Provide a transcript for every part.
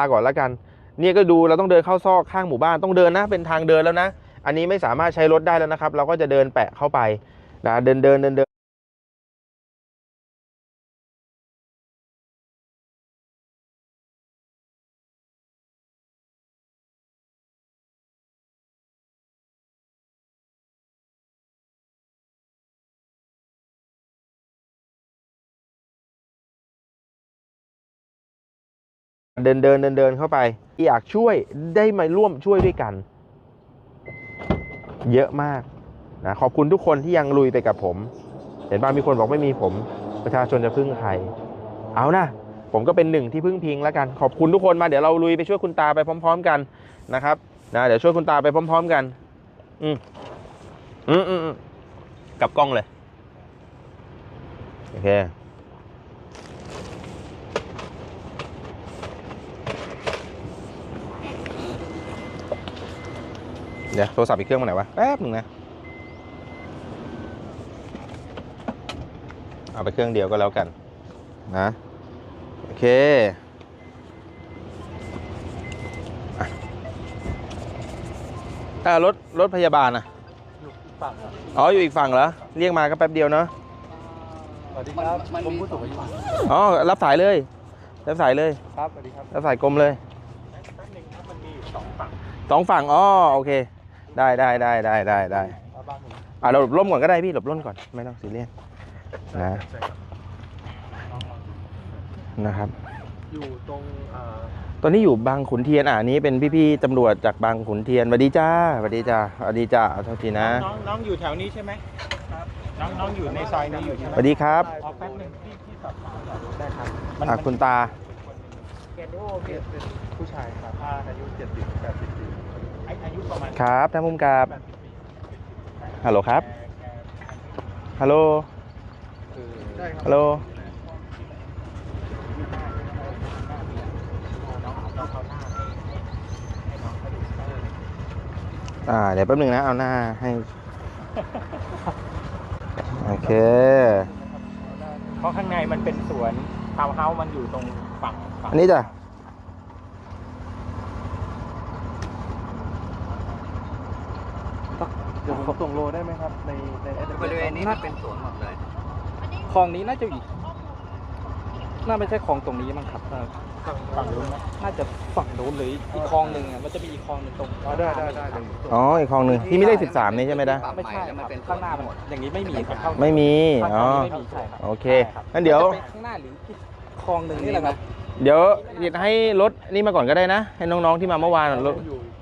าก่อนแล้วกัน เนี่ยก็ดูเราต้องเดินเข้าซอกข้างหมู่บ้านต้องเดินนะเป็นทางเดินแล้วนะ อันนี้ไม่สามารถใช้รถได้แล้วนะครับ เราก็จะเดินแปะเข้าไปนะเดินเดินเดินเดิน เดินเดินเดินเดินเข้าไป อยากช่วยได้มาร่วมช่วยด้วยกัน เยอะมากนะขอบคุณทุกคนที่ยังลุยไปกับผม เห็นบ้างมีคนบอกไม่มีผม ประชาชนจะพึ่งใคร เอานะผมก็เป็นหนึ่งที่พึ่งพิงแล้วกัน ขอบคุณทุกคนมาเดี๋ยวเราลุยไปช่วยคุณตาไปพร้อม ๆ กันนะครับนะเดี๋ยวช่วยคุณตาไปพร้อม ๆ กัน อืมอืมอืมกับกล้องเลยโอเค เดี๋ยวโทรศัพท์อีกเครื่องมาไหนวะ แป๊บหนึ่งนะ เอาไปเครื่องเดียวก็แล้วกัน นะ โอเคอะอ่ารถรถพยาบาลอะอ๋อ อยู่อีกฝั่งเหรอ เรียกมาก็แป๊บเดียวเนาะสวัสดีครับกรมผู้สูงอายุอ๋อ รับสายเลย รับสายเลย ครับ สวัสดีครับ รับสายกรมเลยสองฝั่ง อ๋อ โอเค ได้ได้ได้ได้ได้ได้บ้านผมอะเราหลบร่มก่อนก็ได้พี่หลบร่มก่อนไม่ต้องซีเรียสนะนะครับ อยู่ตรงเอ่อตอนนี้อยู่บางขุนเทียนอ่านี้เป็นพี่ๆตำรวจจากบางขุนเทียนสวัสดีจ้าสวัสดีจ้าสวัสดีจ้าเอาเท่าทีนะน้องน้องอยู่แถวนี้ใช่ไหมครับน้องน้องอยู่ในซอยนี้อยู่ใช่ไหมสวัสดีครับออกแป๊บหนึงพี่พี่สอบถามก่อนได้ครับมันอะมันคุณตาเกณฑ์โอเคเป็นผู้ชายครับอายุ70 80ปีอา อายุประมาณครับท่านผู้กำกับฮัลโหลครับฮัลโหลคือได้ครับฮัลโหลอ่าเดี๋ยวแป๊บหนึงนะเอาหน้าให้ โอเค เพราะข้างในมันเป็นสวนทาวน์เฮาส์มันอยู่ตรงฝั่งฝั่งอันนี้จ้ะ เดี๋ยวผมส่งโลได้ไหมครับ ในในแอดบริเวณนี้มันเป็นสวนหมดเลยคลองนี้น่าจะอยู่น่าไม่ใช่คลองตรงนี้มั้งครับเออฝั่งนู้นไหมน่าจะฝั่งโน้นหรืออีกคลองหนึ่งอะมันจะมีอีกคลองหนึ่งตรงอ๋อได้ได้ได้เดี๋ยวผมส่งอ๋ออีกคลองหนึ่งที่มีเลขสิบสามนี่ใช่ไหมนะไม่ใช่ครับข้างหน้ามันอย่างนี้ไม่มีครับไม่มีข้างอ๋อนี้ไม่มีใช่ครับโอเคงั้นเดี๋ยว จะไปข้างหน้าหรือที่คลองหนึ่งนี่แหละครับ เดี๋ยวให้รถนี่มาก่อนก็ได้นะ ให้น้องๆที่มาเมื่อวานรถอยู่อีกฝั่ง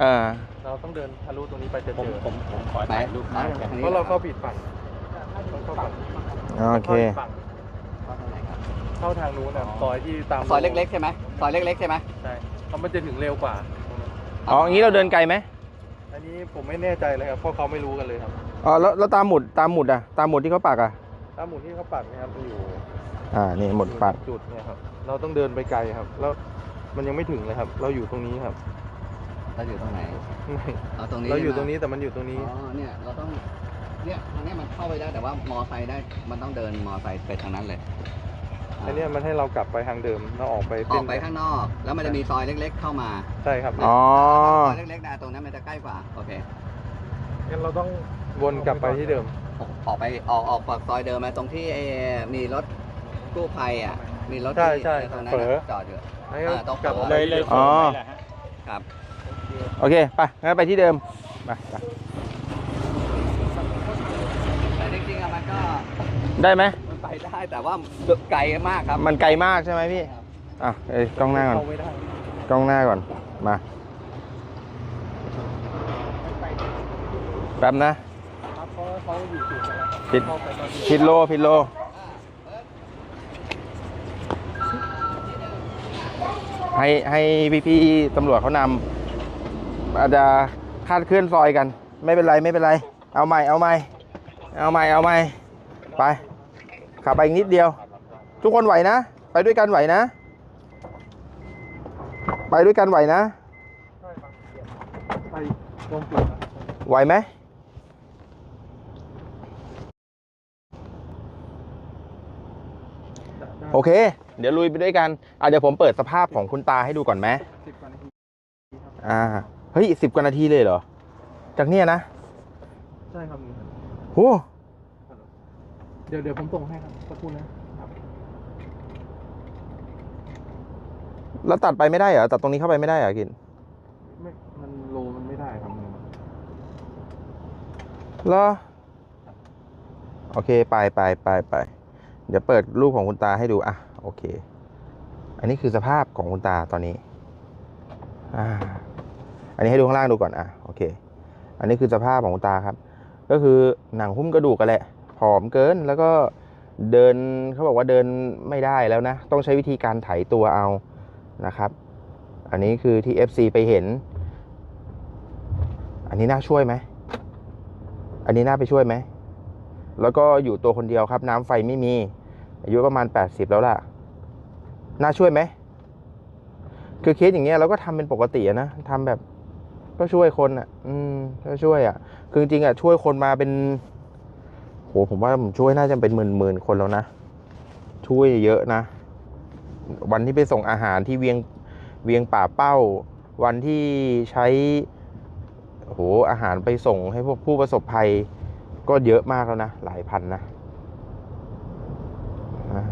เออเราต้องเดินทะลุตรงนี้ไปจะผมเจอผมผมขอไหนถ่ายรูปหน้าแกเพราะเราเข้าผิดฝั่งต้องเข้าฝั่งโอเค ข้าฝั่งเข้าทางนู้นนะซอยที่ตามซอยเล็กๆใช่ไหมซอยเล็กๆใช่ไหมๆใช่เพราะมันจะถึงเร็วกว่าตรงนั้นอ๋ออย่างนี้เราเดินไกลไหมอันนี้ผมไม่แน่ใจเลยครับเพราะเขาไม่รู้กันเลยครับอ๋อแล้วแล้วตามหมุดตามหมุดอะตามหมุดที่เขาปักอะถ้าหมุนที่เขาปักเนะครับจะอยู่อ่า นี่หมุดปัก จุดเนี่ยครับเราต้องเดินไปไกลครับ แล้วมันยังไม่ถึงเลยครับ เราอยู่ตรงนี้ครับ เราอยู่ตรงไหนไม่เราตรงนี้เราอยู่ตใช่รงไหมนี้แต่มันอยู่ตรงนี้ อ๋อเนี่ยเราต้องเนี่ยทางเนี้ยมันเข้าไปได้แต่ว่ามอไซค์ได้มันต้องเดินมอไซค์ไปทางนั้นเลยอันเนี้ยมันให้เรากลับไปทางเดิมเราออกไปอเส้อนกไปข้างนอก แล้วมันจะมีซอยเล็ก ๆ เข้ามาใช่ครับอ๋อ ซอยเล็กๆนะตรงนั้นมันจะใกล้กว่าโอเค งั้นเราต้องวนกลับไปที่เดิม ออกออกไปออกออกปากซอยเดิมมาตรงที่ไอ้มีรถกู้ภัยอะมีรถใช่ที่ใช่ตรงนั้นเฝอน่ะจอดอยู่ งั้นก็อ่าต้องกลับเฝอไปเลยเลยอ๋อไปแหละฮะ ครับ โอเคไปงั้นไปที่เดิมไปไปแต่จริงๆอะมันก็ได้ไหมมันไปได้แต่ว่าไกลมากครับมันไกลมากใช่ไหมพี่อะเอ้ยกล้องหน้าก่อนเข้าไม่ได้กล้องหน้าก่อนมาแป๊บนะ ครับเพราะว่าเขาอยู่จุดกันแล้วครับผิดเข้าไปตอนที่ผิดโลผิดโลให้ให้พี่ๆตำรวจเขานำ อาจจะคาดเคลื่อนซอยกัน ไม่เป็นไรไม่เป็นไร เอาใหม่เอาใหม่เอาใหม่เอาใหม่ไปขับไปอีกนิดเดียว ทุกคนไหวนะ ไปด้วยกันไหวนะ ไปด้วยกันไหวนะไหวไหมโอเค เดี๋ยวลุยไปด้วยกันอะเดี๋ยวผมเปิดสภาพของคุณตาให้ดูก่อนไหมอ่า เฮ้ยสิบกว่านาทีเลยเหรอ จากเนี้ยนะใช่ครับนี่ครับโอ้เดี๋ยวเดี๋ยวผมส่งให้ครับสักครู่นะครับแล้วตัดไปไม่ได้เหรอตัดตรงนี้เข้าไปไม่ได้เหรอกินไม่มันโลมันไม่ได้ครับมันเหรอโอเคไปไปไปไปเดี๋ยวเปิดรูปของคุณตาให้ดูอะโอเค อันนี้คือสภาพของคุณตาตอนนี้ อ่า อันนี้ให้ดูข้างล่างดูก่อนอะโอเค อันนี้คือสภาพของคุณตาครับ ก็คือหนังหุ้มกระดูกกันแหละผอมเกินแล้วก็เดินเขาบอกว่าเดินไม่ได้แล้วนะ ต้องใช้วิธีการไถตัวเอานะครับ อันนี้คือที่ FC ไปเห็น อันนี้น่าช่วยไหม อันนี้น่าไปช่วยไหม แล้วก็อยู่ตัวคนเดียวครับ น้ำไฟไม่มี อายุประมาณ 80 แล้วล่ะ น่าช่วยไหม คือเคสอย่างเงี้ยเราก็ทำเป็นปกตินะทำแบบ ก็ช่วยคนอะ อืมก็ช่วยอะ คือจริงๆอะช่วยคนมาเป็นโหผมว่าผมช่วยน่าจะเป็นหมื่นหมื่นๆคนแล้วนะ ช่วยเยอะนะ วันที่ไปส่งอาหารที่เวียงเวียงป่าเป้า วันที่ใช้โอ้โหอาหารไปส่งให้พวกผู้ประสบภัย ก็เยอะมากแล้วนะ หลายพันนะอ่า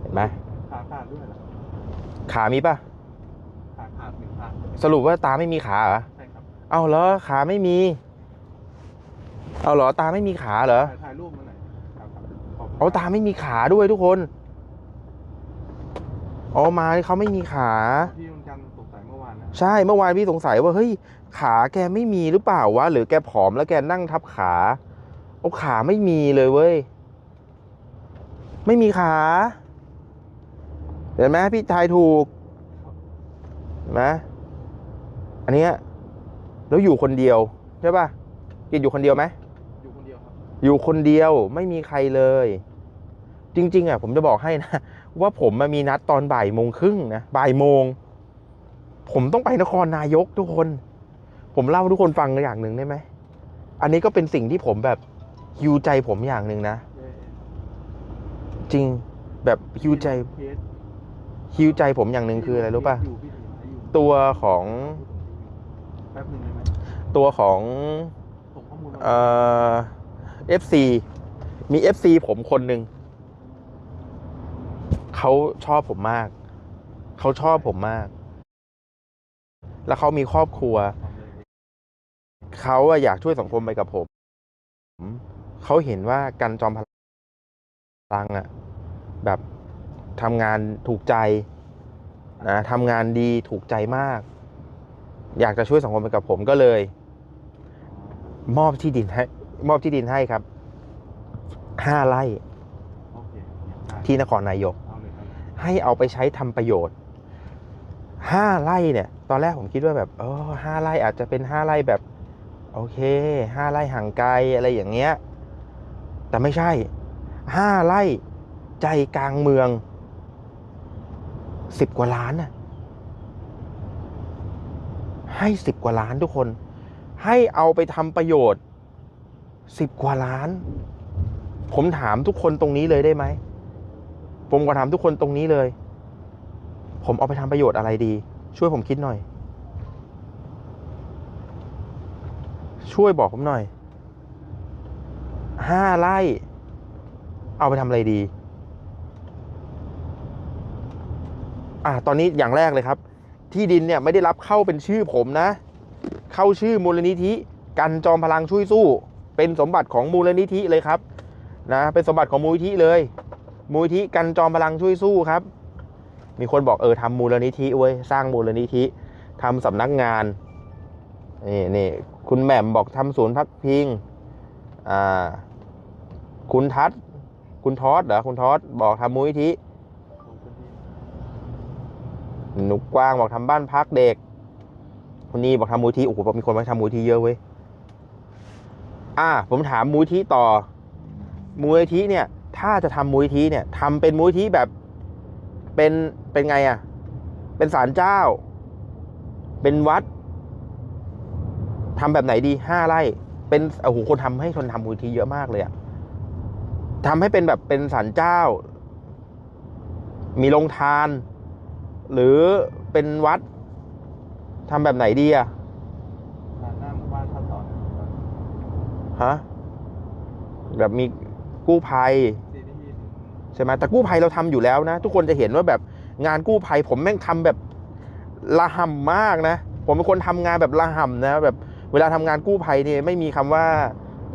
เห็นไหมขาขาดด้วยเหรอขามีปะขาขาดหนึ่งขาสรุปว่าตาไม่มีขาเหรอใช่ครับ เอาเหรอขาไม่มี เอาเหรอตาไม่มีขาเหรอถ่ายถ่ายรูปมาหน่อยครับครับขบคุณเอาตาไม่มีขาด้วยทุกคนอ๋อมาเขาไม่มีขาที่มันกันสงสัยเมื่อวานนะใช่เมื่อวานพี่สงสัยว่าเฮ้ยขาแกไม่มีหรือเปล่าวะหรือแกผอมแล้วแกนั่งทับขาเอาขาไม่มีเลยเว้ยไม่มีขา เห็นไหมพี่ทายถูกเห็นไหมอันเนี้ย แล้วอยู่คนเดียวใช่ป่ะกินอยู่คนเดียวไหมอยู่คนเดียวครับอยู่คนเดียวไม่มีใครเลย จริง ๆอะผมจะบอกให้นะ ว่าผมมามีนัดตอนบ่ายโมงครึ่งนะบ่ายโมง ผมต้องไปนครนายกทุกคน ผมเล่าให้ทุกคนฟังอย่างหนึ่งได้ไหมอันนี้ก็เป็นสิ่งที่ผมแบบฮิวใจผมอย่างหนึ่งนะเย้จริงแบบฮิวใจเคสฮิวใจผมอย่างหนึ่งคืออะไรรู้ป่ะอยู่พี่ถือไม้อยู่ตัวของแป๊บหนึ่งได้ไหม ตัวของส่งข้อมูลมาเอ่อ FC มี FC ผมคนหนึ่งเขาชอบผมมาก เขาชอบผมมาก แล้วเขามีครอบครัวความเลยเขาอะอยากช่วยสังคมไปกับผม เขาเห็นว่ากันจอมพลังอะแบบทำงานถูกใจนะทำงานดีถูกใจมาก อยากจะช่วยสังคมไปกับผมก็เลย มอบที่ดินให้มอบที่ดินให้ครับห้าไร่โอเคได้ที่นครนายกเอาเลยครับให้เอาไปใช้ทำประโยชน์ห้าไร่เนี่ย ตอนแรกผมคิดว่าแบบเออห้าไร่อาจจะเป็นห้าไร่แบบ โอเคห้าไร่ห่างไกลอะไรอย่างเงี้ย แต่ไม่ใช่ห้าไร่ใจกลางเมืองสิบกว่าล้านน่ะให้สิบกว่าล้านทุกคน ให้เอาไปทำประโยชน์สิบกว่าล้าน ผมถามทุกคนตรงนี้เลยได้ไหม ผมก็ถามทุกคนตรงนี้เลย ผมเอาไปทำประโยชน์อะไรดี ช่วยผมคิดหน่อย ช่วยบอกผมหน่อยห้าไร่เอาไปทำอะไรดี อ่าตอนนี้อย่างแรกเลยครับ ที่ดินเนี่ยไม่ได้รับเข้าเป็นชื่อผมนะ เข้าชื่อมูลนิธิกันจอมพลังช่วยสู้ เป็นสมบัติของมูลนิธิเลยครับนะเป็นสมบัติของมูลนิธิเลย มูลนิธิกันจอมพลังช่วยสู้ครับ มีคนบอกเออทำมูลนิธิเว้ยสร้างมูลนิธิทำสำนักงานนี่นี่คุณแหม่มบอกทำศูนย์พักพิงอ่าคุณทัศน์คุณทอสเหรอคุณทอสบอกทำมูลนิธิผมเป็นที่หนุกกว้างบอกทำบ้านพักเด็ก คนนี้บอกทำมูลที่โอ้โหบอกมีคนมาทำมูลที่เยอะเว้ยอ่า ผมถามมูลที่ต่อ มูลที่เนี่ย ถ้าจะทำมูลที่เนี่ยทำเป็นมูลที่แบบเป็นเป็นไงอะ่ะ เป็นศาลเจ้า เป็นวัดทำแบบไหนดีห้าไร่ เป็นโอ้โหคนทำให้คนทำมูลที่เยอะมากเลยอะทำให้เป็นแบบเป็นศาลเจ้า มีโรงทาน หรือเป็นวัด ทำแบบไหนดีอะผ่านหน้าหมู่บ้านท่านต่อฮะแบบมีกู้ภัย สี่นาทีถึงใช่ไหมแต่กู้ภัยเราทำอยู่แล้วนะ ทุกคนจะเห็นว่าแบบงานกู้ภัย ผมแม่งทำแบบละห่ำมากนะ ผมเป็นคนทำงานแบบละห่ำนะ แบบเวลาทำงานกู้ภัยเนี่ยไม่มีคำว่า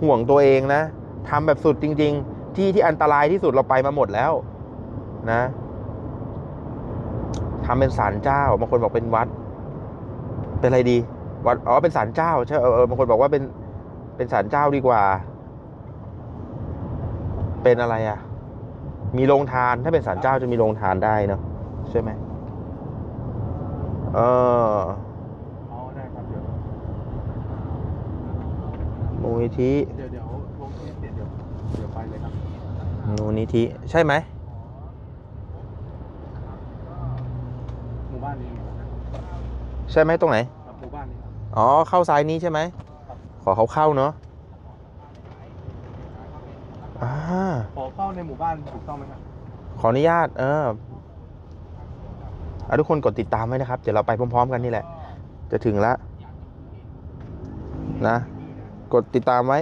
ห่วงตัวเองนะทำแบบสุดจริง ๆ ที่ที่อันตรายที่สุดเราไปมาหมดแล้วนะทำเป็นศาลเจ้าบางคนบอกเป็นวัด เป็นอะไรดีวัดอ๋อเป็นศาลเจ้าใช่เออเออบางคนบอกว่าเป็นเป็นศาลเจ้าดีกว่า เป็นอะไรอะ มีโรงทานถ้าเป็นศาลเจ้าจะมีโรงทานได้เนาะใช่ไหมเอออ๋อได้ครับเดี๋ยวมูลนิธิเดี๋ยวเดี๋ยวลงที่เสร็จเดี๋ยวเดี๋ยวไปเลยครับมูลนิธิใช่ไหม หมู่บ้านนี้ ใช่ไหมตรงไหนครับหมู่บ้านนี้ครับ อ๋อเข้าซ้ายนี้ใช่ไหมขอเขาเข้าเนาะอ่าขอเข้าในหมู่บ้านถูกต้องไหมครับ ขออนุญาต เอออะทุกคนกดติดตามไว้นะครับ เดี๋ยวเราไปพร้อม ๆ กันนี่แหละ จะถึงแล้วนะ กดติดตามไว้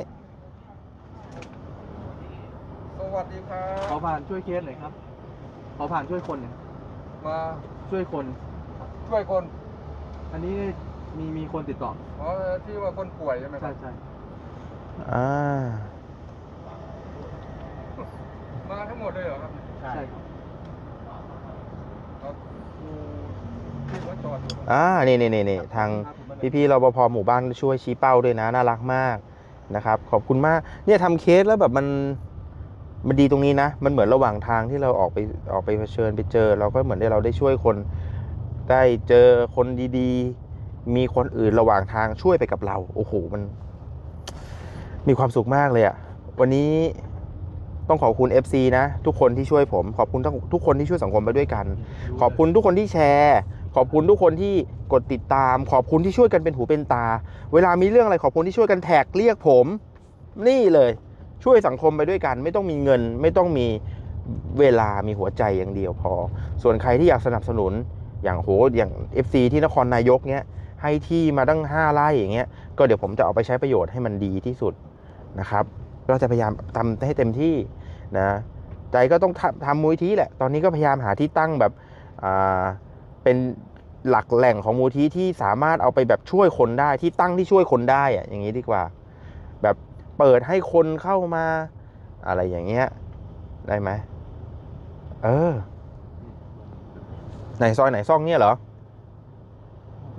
สวัสดีครัขอบ ผ่านช่วยเคสหน่อยครับ ขอผ่านช่วยคนหน่อยมาช่วยคนช่วยคน อันนี้มีมีคนติดต่อ อ๋อที่ว่าคนป่วยใช่ไหมคใช่รับ ใช่อ่า มาทั้งหมดเลยเหรอครับใช่ครับครับดูที่ว่าจอดอยู่อ่า นี่นี่นี่นี่ทางพี่ๆรปภหมู่บ้านช่วยชี้เป้าด้วยนะ น่ารักมากนะครับ ขอบคุณมาก เนี่ยทำเคสแล้วแบบมัน มันดีตรงนี้นะ มันเหมือนระหว่างทางที่เราออกไปออกไปเผชิญไปเจอ เราก็เหมือนได้เราได้ช่วยคน ได้เจอคนดีๆ มีคนอื่นระหว่างทางช่วยไปกับเรา โอ้โห มัน มีความสุขมากเลยอะวันนี้ต้องขอบคุณ FC นะ ทุกคนที่ช่วยผม ขอบคุณทุกทุกคนที่ช่วยสังคมไปด้วยกัน ขอบคุณทุกคนที่แชร์ขอบคุณทุกคนที่กดติดตาม ขอบคุณที่ช่วยกันเป็นหูเป็นตา เวลามีเรื่องอะไรขอบคุณที่ช่วยกันแท็กเรียกผม นี่เลยช่วยสังคมไปด้วยกัน ไม่ต้องมีเงิน ไม่ต้องมีเวลามีหัวใจอย่างเดียวพอ ส่วนใครที่อยากสนับสนุน อย่างโหอย่าง FC ที่นครนายกเนี้ยให้ที่มาตั้ง 5ไร่อย่างเงี้ยก็เดี๋ยวผมจะเอาไปใช้ประโยชน์ให้มันดีที่สุดนะครับก็จะพยายามทำให้เต็มที่นะใจก็ต้องทำทำมูลที่แหละ ตอนนี้ก็พยายามหาที่ตั้งแบบเป็นหลักแหล่งของมูลที่ที่สามารถเอาไปแบบช่วยคนได้ที่ตั้งที่ช่วยคนได้อะอย่างนี้ดีกว่า แบบเปิดให้คนเข้ามา อะไรอย่างเงี้ยได้ไหมเออ ไหนซอยไหนซ่องเนี่ยเหรอ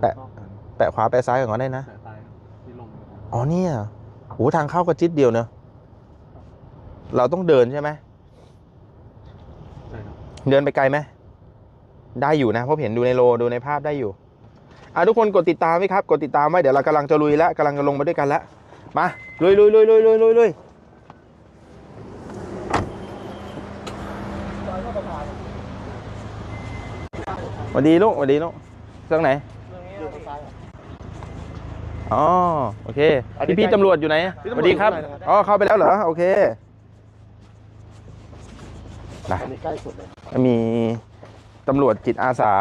แปะ แปะขวาแปะซ้ายก่อนก็ได้นะ แต่ตายที่ลมนะครับอ๋อเนี่ยโอ้ทางเข้าก็จิตเดียวเนอะเราต้องเดินใช่ไหม ใช่ครับเดินไปไกลไหมได้อยู่นะเพราะเห็นดูในโลดูในภาพได้อยู่อะทุกคนกดติดตามไว้ครับ กดติดตามไว้เดี๋ยวเรากำลังจะลุยแล้วกำลังจะลงไปด้วยกันแล้วมาลุยลุยลุยลุยลุยลุยลุย วัสดีลูกสวัสดีลูกเรื่องไหนอ๋อโอเคพี่พี่ตำรวจอยู่ไหนสวัสดีครับอ๋อเข้าไปแล้วเหรอโอเคนะอันนี้ใกล้สุดเลยมีตำรวจจิตอาสา